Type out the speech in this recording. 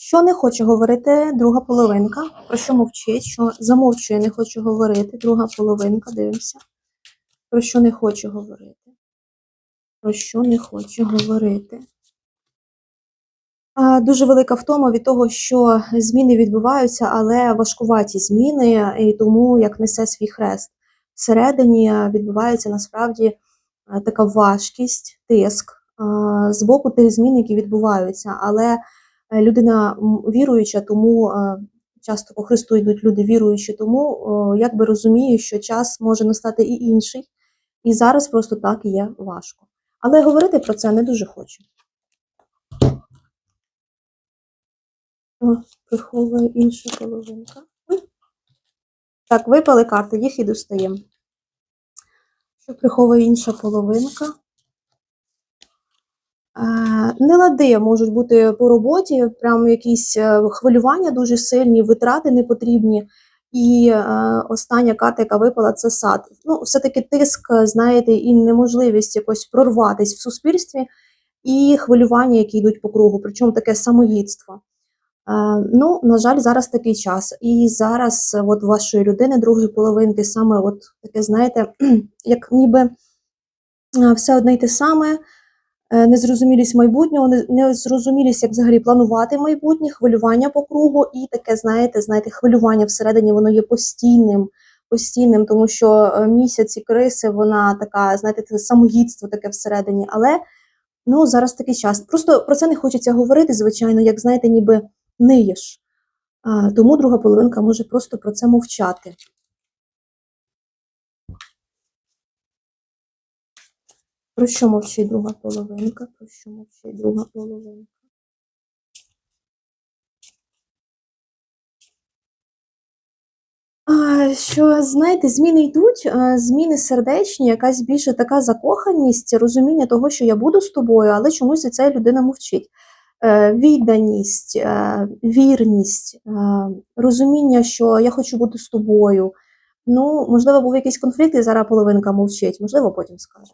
Що не хоче говорити друга половинка? Про що мовчить? Що замовчує, не хоче говорити. Друга половинка, дивимося. Про що не хоче говорити? Про що не хоче говорити? Дуже велика втома від того, що зміни відбуваються, але важкуваті зміни, і тому як несе свій хрест. Всередині відбувається насправді е, така важкість, тиск з боку тих змін, які відбуваються. Але людина віруюча, тому е, часто по Христу йдуть люди віруючі, тому якби розуміє, що час може настати і інший, і зараз просто так є важко. Але говорити про це не дуже хочу. Приховує інша половинка. Так, випали карти, їх і достаємо. Що приховує інша половинка? Е, Нелади можуть бути по роботі, прям якісь е, хвилювання дуже сильні, витрати непотрібні. І е, остання карта, яка випала, це сад. Ну, все-таки тиск, знаєте, і неможливість якось прорватися в суспільстві, і хвилювання, які йдуть по кругу, причому таке самоїдство. Ну, на жаль, зараз такий час. І зараз от вашої людини, другої половинки, саме от таке, знаєте, як ніби все одне й те саме, незрозумілість майбутнього, не- незрозумілість, як взагалі планувати майбутнє, хвилювання по кругу, і таке, знаєте, знаєте, хвилювання всередині, воно є постійним, постійним, тому що е, місяці криси, вона така, знаєте, це самоїдство таке всередині. Але ну, зараз такий час. Просто про це не хочеться говорити, звичайно, як знаєте, ніби ниєш. Тому друга половинка може просто про це мовчати. Про що мовчить друга половинка? Про що мовчить друга половинка? Що, знаєте, зміни йдуть, зміни сердечні, якась більше така закоханість, розуміння того, що я буду з тобою, але чомусь за це людина мовчить. Е, відданість, е, вірність, е, розуміння, що я хочу бути з тобою. Ну, можливо, був якийсь конфлікт, і зараз половинка мовчить, можливо, потім скаже.